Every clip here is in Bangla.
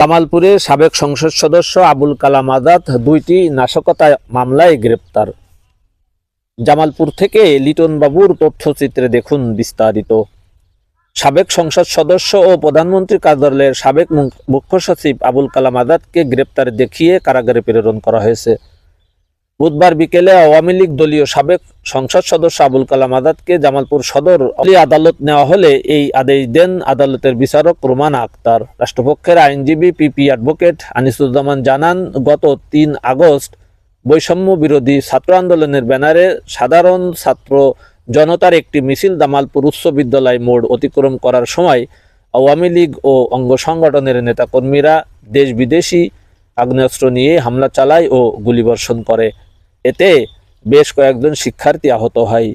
কামালপুরে সাবেক সংসদ সদস্য আবুল কালাম আজাদ দুইটি নাশকতা মামলায় গ্রেপ্তার। জামালপুর থেকে লিটন বাবুর তথ্যচিত্রে দেখুন বিস্তারিত। সাবেক সংসদ সদস্য ও প্রধানমন্ত্রী কার্যালয়ের সাবেক মুখ- মুখ্য সচিব আবুল কালাম আজাদকে গ্রেপ্তার দেখিয়ে কারাগারে প্রেরণ করা হয়েছে। বুধবার বিকেলে আওয়ামী লীগ দলীয় সাবেক সংসদ সদস্য আবুল কালাম আজাদকে জামালপুর সদর অলি আদালত নেওয়া হলে এই আদেশ দেন আদালতের বিচারক রোমান আক্তার। রাষ্ট্রপক্ষের আইনজীবী পিপি অ্যাডভোকেট আনিসুজ্জামান জানান, গত তিন আগস্ট বৈষম্য বিরোধী ছাত্র আন্দোলনের ব্যানারে সাধারণ ছাত্র জনতার একটি মিছিল দামালপুর উচ্চ বিদ্যালয় মোড় অতিক্রম করার সময় আওয়ামী লীগ ও অঙ্গ সংগঠনের নেতাকর্মীরা দেশ বিদেশি আগ্নেয়াস্ত্র নিয়ে হামলা চালায় ও গুলিবর্ষণ করে। এতে বেশ কয়েকজন শিক্ষার্থী আহত হয়।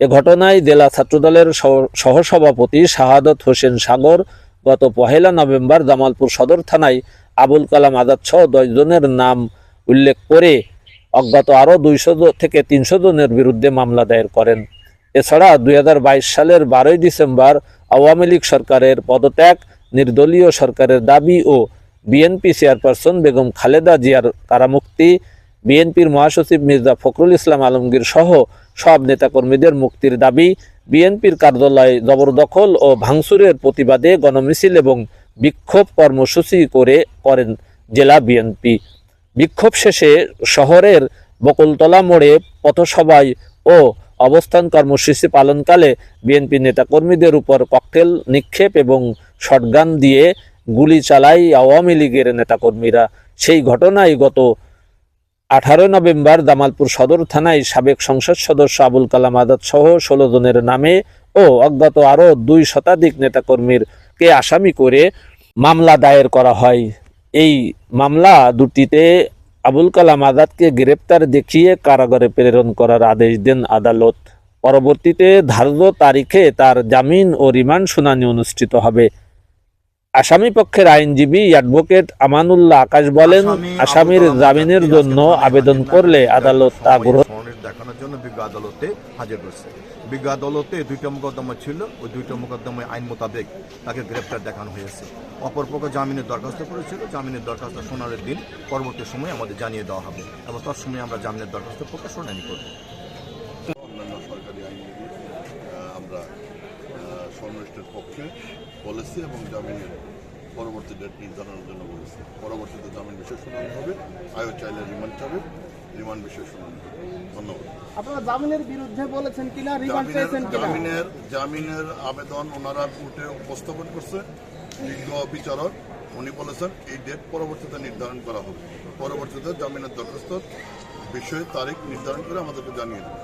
এ ঘটনায় জেলা ছাত্রদলের সহ- সহসভাপতি শাহাদত হোসেন সাগর গত পহেলা নভেম্বর জামালপুর সদর থানায় আবুল কালাম আজাদ সহ দশজনের নাম উল্লেখ করে অজ্ঞাত আরও দুইশো থেকে তিনশো জনের বিরুদ্ধে মামলা দায়ের করেন। এছাড়া দু হাজার বাইশ সালের বারোই ডিসেম্বর আওয়ামী লীগ সরকারের পদত্যাগ, নির্দলীয় সরকারের দাবি ও বিএনপি চেয়ারপারসন বেগম খালেদা জিয়ার কারামুক্তি বিএনপির মহাসচিব মির্জা ফখরুল ইসলাম আলমগীর সহ সব নেতাকর্মীদের মুক্তির দাবি, বিএনপির কার্যালয় জবরদখল ও ভাঙচুরের প্রতিবাদে গণমিছিল এবং বিক্ষোভ কর্মসূচি করে করেন জেলা বিএনপি। বিক্ষোভ শেষে শহরের বকুলতলা মোড়ে পথসভায় ও অবস্থান কর্মসূচি পালনকালে বিএনপি নেতাকর্মীদের উপর ককটেল, নিক্ষেপ এবং শটগান দিয়ে গুলি চালায় আওয়ামী লীগের নেতাকর্মীরা। সেই ঘটনায় গত আঠারো নভেম্বর জামালপুর সদর থানায় সাবেক সংসদ সদস্য আবুল কালাম আজাদ সহ ষোলো জনের নামে ও অজ্ঞাত আরও দুই শতাধিক নেতাকর্মীর কে আসামি করে মামলা দায়ের করা হয়। এই মামলা দুটিতে আবুল কালাম আজাদকে গ্রেপ্তার দেখিয়ে কারাগারে প্রেরণ করার আদেশ দেন আদালত। পরবর্তীতে ধার্য তারিখে তার জামিন ও রিমান্ড শুনানি অনুষ্ঠিত হবে। আসামি পক্ষের আইনজীবী অ্যাডভোকেট আমানুল্লাহ আকাশ বলেন আসামির জামিনের জন্য আবেদন করলে আদালত তা গ্রহণ দেখানোর জন্য বিজ্ঞ আদালতে হাজির করছে বিজ্ঞ আদালতে দুইটা মোকদ্দমা ছিল ওই দুইটা মোকদ্দমায় আইন মোতাবেক তাকে গ্রেপ্তার দেখানো হয়েছে। অপরপক্ষ জামিনের দরখাস্ত করেছিল জামিনের দরখাস্ত শোনার দিন পরবর্তী সময় আমাদের জানিয়ে দেওয়া হবে এবং তার সময় আমরা জামিনের দরখাস্ত পক্ষে শুনানি করব অন্যান্য সরকারি আইনজীবী আহ, আমরা সংশ্লিষ্টের পক্ষে বলেছি এবং জামিনের পরবর্তী ডেট নির্ধারণের জন্য বলেছি। পরবর্তীতে জামিন বিষয় শুনানি হবে। আয়ো চাইলে রিমান্ড চাবে। রিমান্ড বিষয় শুনানি হবে। ধন্যবাদ। আপনারা জামিনের বিরুদ্ধে বলেছেন কিনা? রিমান্ড চেয়েছেন কিনা? জামিনের জামিনের আবেদন ওনারা কোর্টে উপস্থাপন করছে। বিজ্ঞ বিচারক উনি বলেছেন এই ডেট পরবর্তীতে নির্ধারণ করা হবে। পরবর্তীতে জামিনের দরখাস্ত বিষয়ে তারিখ নির্ধারণ করে আমাদেরকে জানিয়ে দেবে।